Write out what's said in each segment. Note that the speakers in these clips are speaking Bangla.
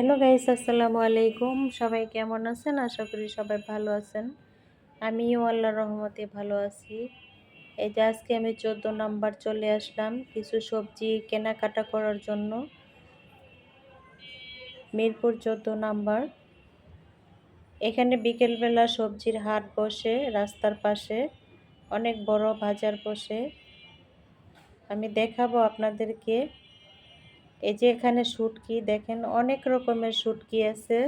হ্যালো গাইস, আসসালামু আলাইকুম। সবাই কেমন আছেন? আশা করি সবাই ভালো আছেন। আমিও আল্লাহ রহমতে ভালো আছি। এই যে আজকে আমি চোদ্দ নাম্বার চলে আসলাম কিছু সবজি কেনাকাটা করার জন্য। মিরপুর চোদ্দ নাম্বার। এখানে বিকেলবেলা সবজির হাট বসে, রাস্তার পাশে, অনেক বড় বাজার বসে। আমি দেখাবো আপনাদেরকে এই যে এখানে শুটকি, দেখেন অনেক রকমের শুটকি আছে।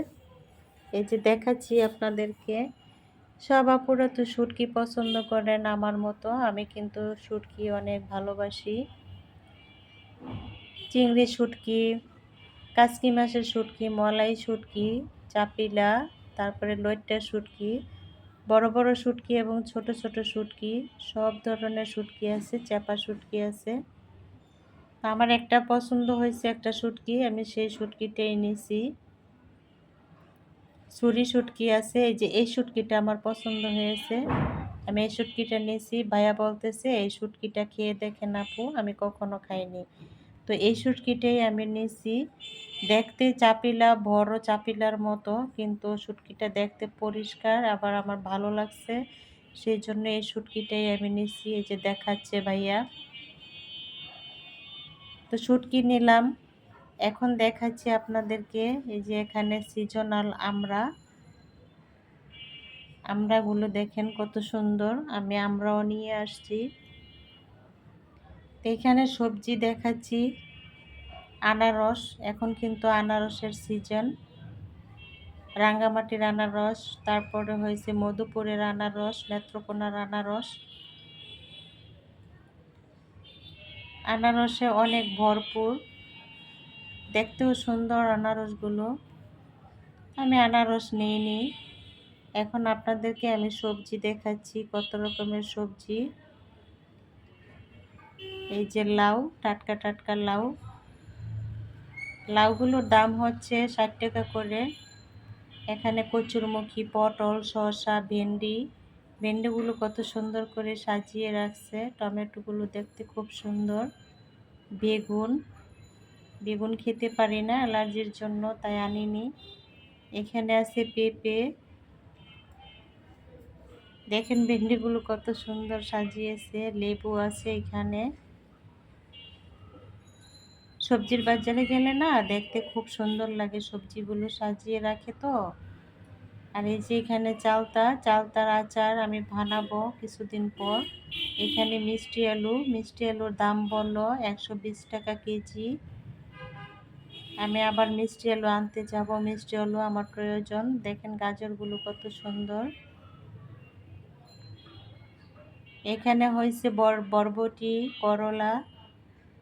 এই যে দেখাচ্ছি আপনাদেরকে। সব আপুরা তো শুটকি পছন্দ করেন আমার মতো, আমি কিন্তু শুটকি অনেক ভালোবাসি। চিংড়ি শুটকি, কাসকি মাছের শুটকি, মলাই শুটকি, চাপিলা, তারপরে লইট্টা শুটকি, বড় বড় শুটকি এবং ছোট ছোট শুটকি, সব ধরনের শুটকি আছে চাপা শুটকি আছে। আমার একটা পছন্দ হয়েছে একটা শুটকি, আমি সেই শুটকিটাই নিছি। ছুরি শুটকি আছে, এই যে এই শুটকিটা আমার পছন্দ হয়েছে। আমি এই শুটকিটা নিয়েছি ভাইয়া বলতেছে, এই শুটকিটা খেয়ে দেখেন আপু, আমি কখনো খাইনি। তো এই শুটকিটাই আমি নিয়েছি দেখতে চাপিলা, বড় চাপিলার মতো, কিন্তু শুটকিটা দেখতে পরিষ্কার, আবার আমার ভালো লাগছে। সেই জন্য এই শুটকিটাই আমি নিছি, এই যে দেখাচ্ছে ভাইয়া। তো শুটকি নিলাম। এখন দেখাচ্ছি আপনাদেরকে এই যে এখানে সিজনাল আমরা। আমরাগুলো দেখেন কত সুন্দর, আমি আমরাও নিয়ে আসছি। এখানে সবজি দেখাচ্ছি, আনারস, এখন কিন্তু আনারসের সিজন রাঙ্গামাটির আনারস, তারপরে হয়েছে মধুপুরের আনারস, নেত্রকোনার আনারস। আনারসে অনেক ভরপুর। দেখতেও সুন্দর আনারসগুলো। আমি আনারস নিইনি। এখন আপনাদেরকে আমি সবজি দেখাচ্ছি, কত রকমের সবজি। এই যে লাউ, টাটকা টাটকা লাউ। লাউগুলোর দাম হচ্ছে ষাট টাকা করে। এখানে কচুরমুখী, পটল, শসা, ভেন্ডি। ভেন্ডিগুলো কত সুন্দর করে সাজিয়ে রাখছে। টমেটোগুলো দেখতে খুব সুন্দর। বেগুন বেগুন খেতে পারি না, অ্যালার্জির জন্য, তাই আনিনি। এখানে আছে পেঁপে। দেখেন ভেন্ডিগুলো কত সুন্দর সাজিয়েছে, লেবু আছে এখানে। সবজির বাজারে গেলে না দেখতে খুব সুন্দর লাগে সবজিগুলো সাজিয়ে রাখে তো। আর এই যে এখানে চালতা, চালতার আচার আমি বানাবো কিছুদিন পর। এখানে মিষ্টি আলু, মিষ্টি আলুর দাম বলল একশো বিশ টাকা কেজি। আমি আবার মিষ্টি আলু আনতে যাব। মিষ্টি আলু আমার প্রয়োজন। দেখেন গাজরগুলো কত সুন্দর। এখানে হয়েছে বর, বরবটি, করলা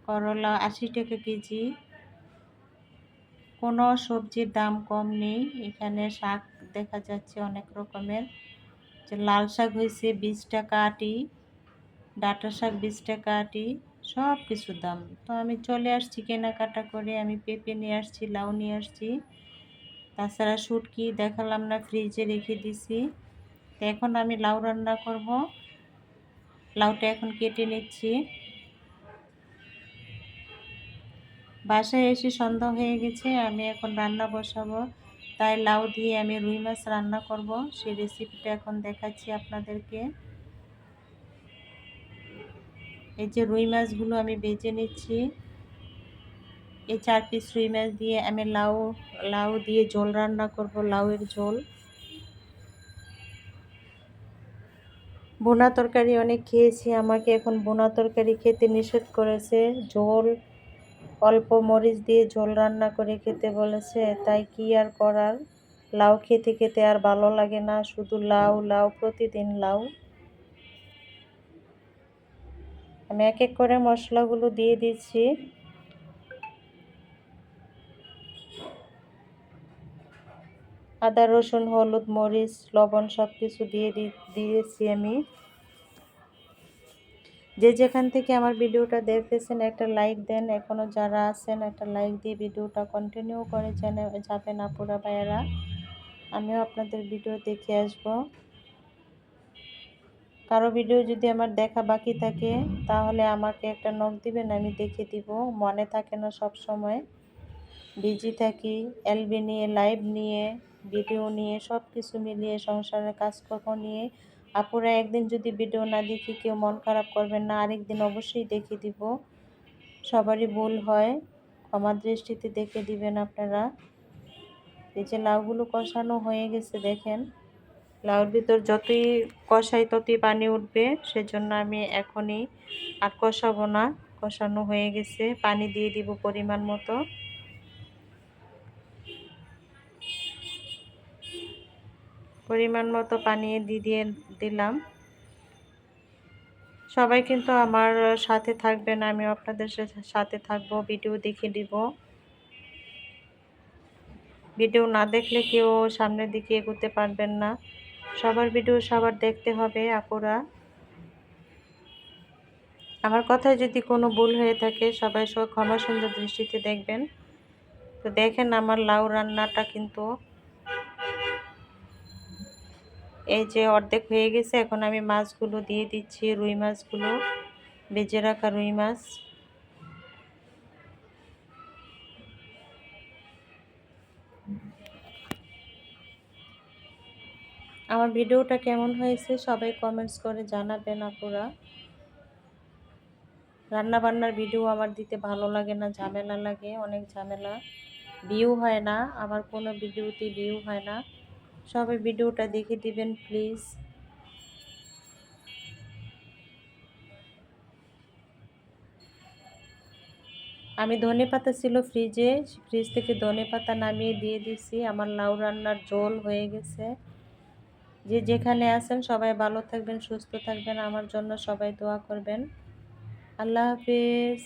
করলা আশি টাকা কেজি। কোনো সবজির দাম কম নেই। এখানে শাক দেখা যাচ্ছে অনেক রকমের। যে লাল শাক হয়েছে বিশ টাকা আটি, ডাটা শাক বিশ টাকা আটি সব কিছু দাম। তো আমি চলে আসছি কেনাকাটা করে, আমি পেঁপে নিয়ে আসছি, লাউ নিয়ে আসছি। তাছাড়া শুটকি দেখালাম না, ফ্রিজে রেখে দিছি। তো এখন আমি লাউ রান্না করব। লাউটা এখন কেটে নিচ্ছি। বাসায় এসে সন্ধ্যা হয়ে গেছে, আমি এখন রান্না বসাবো। তাই লাউ দিয়ে আমি রুই মাছ রান্না করব। সেই রেসিপিটা এখন দেখাচ্ছি আপনাদেরকে। এই যে রুই মাছগুলো আমি বেজে নিচ্ছি। এই চার পিস রুই মাছ দিয়ে আমি লাউ লাউ দিয়ে ঝোল রান্না করব, লাউয়ের ঝোল। বোনা তরকারি অনেক খেয়েছি, আমাকে এখন বোনা তরকারি খেতে নিষেধ করেছে। ঝোল অল্প মরিচ দিয়ে ঝোল রান্না করে খেতে বলেছে, তাই কি আর করার? লাউ খেতে খেতে আর ভালো লাগে না, শুধু লাউ লাউ প্রতিদিন লাউ। আমি এক এক করে মশলাগুলো দিয়ে দিচ্ছি। আদা, রসুন, হলুদ, মরিচ, লবণ সব কিছু দিয়ে দিয়েছি আমি। যে যেখান থেকে আমার ভিডিওটা দেখতেছেন, একটা লাইক দেন। এখনও যারা আছেন, একটা লাইক দিয়ে ভিডিওটা কন্টিনিউ করে যাবেন আপুরা ভাইয়েরা। আমিও আপনাদের ভিডিও দেখে আসব। কারও ভিডিও যদি আমার দেখা বাকি থাকে, তাহলে আমাকে একটা নখ দিবেন, আমি দেখে দিব। মনে থাকে না সব সময়। বিজি থাকি এলবি নিয়ে লাইভ নিয়ে ভিডিও নিয়ে সব কিছু মিলিয়ে সংসারের কাজকর্ম নিয়ে আপুরা একদিন যদি ভিডিও না দেখি কেউ মন খারাপ করবেন না, আরেকদিন অবশ্যই দেখে দিব। সবারই ভুল হয় ক্ষমা দৃষ্টিতে দেখে দিবেন আপনারা। এই যে লাউগুলো কষানো হয়ে গেছে দেখেন। লাউর ভিতর যতই কষাই ততই পানি উঠবে, সেজন্য আমি এখনই আর কষাবো না। কষানো হয়ে গেছে, পানি দিয়ে দিব পরিমাণ মতো। পরিমাণ মতো পানি দিয়ে দিলাম। সবাই কিন্তু আমার সাথে থাকবেন আমি আপনাদের সাথে থাকব, ভিডিও দেখে দিব ভিডিও না দেখলে কেউ সামনের দিকে এগোতে পারবেন না। সবার ভিডিও সবার দেখতে হবে, আপুরা। আমার কথায় যদি কোনো ভুল হয়ে থাকে, সবাই সব ক্ষমা সুন্দর দৃষ্টিতে দেখবেন। তো দেখেন আমার লাউ রান্নাটা কিন্তু এই যে অর্ধেক হয়ে গেছে, এখন আমি মাছগুলো দিয়ে দিচ্ছি, রুই মাছগুলো, বেজে রাখা রুই মাছ। আমার ভিডিওটা কেমন হয়েছে সবাই কমেন্টস করে জানাবেন আপুরা। রান্না বান্নার ভিডিও আমার দিতে ভালো লাগে না, ঝামেলা লাগে, অনেক ঝামেলা। ভিউ হয় না, আমার কোনো ভিডিওতে ভিউ হয় না। সবাই ভিডিওটা দেখে দিবেন প্লিজ আমি ধনে পাতা ছিল ফ্রিজে ফ্রিজ থেকে ধনে পাতা নামিয়ে দিয়ে দিছি। আমার লাউ রান্নার জল হয়ে গেছে। যে যেখানে আছেন সবাই ভালো থাকবেন, সুস্থ থাকবেন। আমার জন্য সবাই দোয়া করবেন। আল্লাহ হাফিজ।